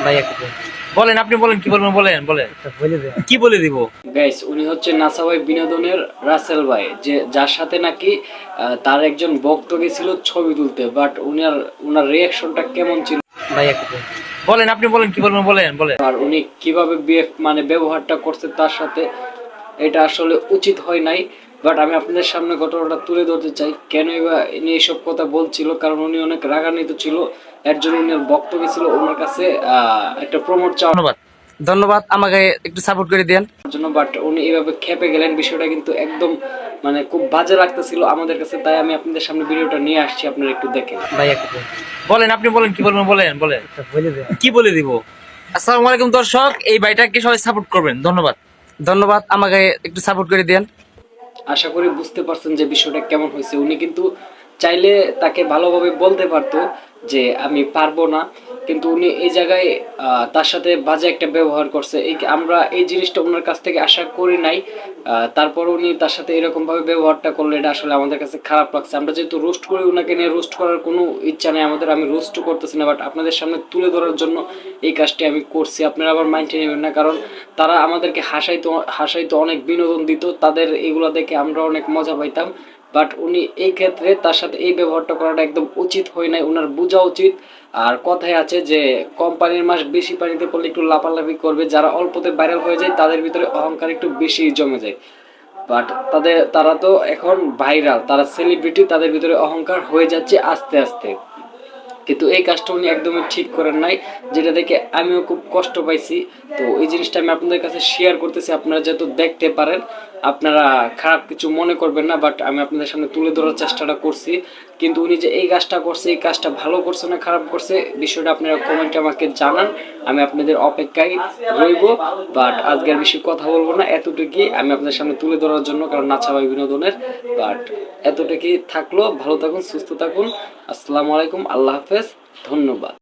ভাই বলেন? আপনি বলেন কি বলবেন বলেন বলেন। বলে কি বলে দিব? গাইস উনি হচ্ছে নাসা ভাই বিনোদনের রাসেল ভাই যে যার সাথে নাকি আহ, তার একজন ভক্ত গেছিল ছবি তুলতে বাট উনার উনার রিয়াকশনটা কেমন ছিল? ভাই একটা বলেন? আপনি বলেন কি বলবেন বলেন বলেন। আর উনি কীভাবে বিহেভ মানে ব্যবহারটা করছে তার সাথে এটা আসলে উচিত হয় নাই বাট আমি আপনাদের সামনে ঘটনাটা তুলে ধরতে চাই। কেন এবার ইনি এইসব কথা বলছিল? কারণ উনি অনেক রাগান্বিত ছিল। এর জন্য উনি বক্তব্য ছিল ওনার কাছে আহ, একটা প্রমোট চাওয়ার ধন্যবাদ। ধন্যবাদ। আমাকে একটু সাপোর্ট করে দেন। জন্য বাট উনি এভাবে খেপে গেলেন। বিষয়টা কিন্তু একদম মানে খুব বাজে লাগতেছিল আমাদের কাছে। তাই আমি আপনাদের সামনে ভিডিওটা নিয়ে আসছি। আপনারা একটু দেখেন। ভাই একটা বলেন আপনি বলেন কি বলবেন? বলেন বলেন। কি বলে দিব? আসসালামু আলাইকুম দর্শক। এই ভাইটাকে সবাই সাপোর্ট করবেন। ধন্যবাদ। ধন্যবাদ, আমাকে একটু সাপোর্ট করে দেন। আশা করি বুঝতে পারছেন যে বিষয়টা কেমন হয়েছে। উনি কিন্তু চাইলে তাকে ভালোভাবে বলতে পারতো যে আমি পারব না। কিন্তু উনি এই জায়গায় তার সাথে বাজে একটা ব্যবহার করছে। এই আমরা এই জিনিসটা ওনার কাছ থেকে আশা করি নাই। তারপর উনি তার সাথে এরকম ভাবে ব্যবহারটা করলে এটা আসলে আমাদের কাছে খারাপ লাগছে। আমরা যেহেতু রোস্ট করি ওনাকে নিয়ে রোস্ট করার কোনো ইচ্ছা নেই, আমাদের আমি রোস্ট করতেছি না বাট আপনাদের সামনে তুলে ধরার জন্য এই কাজটি আমি করছি। আপনারা আবার মাইন্ডে নেবেন না, কারণ তারা আমাদেরকে হাসাইতো হাসাইতো, অনেক বিনোদন দিত। তাদের এগুলো দেখে আমরা অনেক মজা পাইতাম। বাট উনি এই ক্ষেত্রে তার সাথে এই ব্যবহারটা করাটা একদম উচিত হয় নাই। ওনার বোঝা উচিত। আর কথায় আছে যে, কোম্পানির মাস বেশি পানিতে পড়লে একটু লাফালাফি করবে। যারা অল্পতে ভাইরাল হয়ে যায়, তাদের ভিতরে অহংকার একটু বেশি জমে যায়। বাট তাদের, তারা তো এখন ভাইরাল তারা সেলিব্রিটি তাদের ভিতরে অহংকার হয়ে যাচ্ছে আস্তে আস্তে। কিন্তু এই কাজটা উনি একদমই ঠিক করেন নাই, যেটা দেখে আমিও খুব কষ্ট পাইছি। তো এই জিনিসটা আমি আপনাদের কাছে শেয়ার করতেছি, আপনারা যেহেতু দেখতে পারেন, আপনারা খারাপ কিছু মনে করবেন না বাট আমি আপনাদের সামনে তুলে ধরার চেষ্টাটা করছি। কিন্তু উনি যে এই কাজটা করছে, এই কাজটা ভালো করছে না খারাপ করছে, বিষয়টা আপনারা কমেন্টে আমাকে জানান, আমি আপনাদের অপেক্ষায় রইব বাট আজকের বেশি কথা বলব না, এতটুকুই আমি আপনাদের সামনে তুলে ধরার জন্য কারণ নাচাবাই বিনোদনের বাট এতটুকুই থাকল। ভালো থাকুন সুস্থ থাকুন। আসসালামু আলাইকুম আল্লাহ হাফেজ ধন্যবাদ।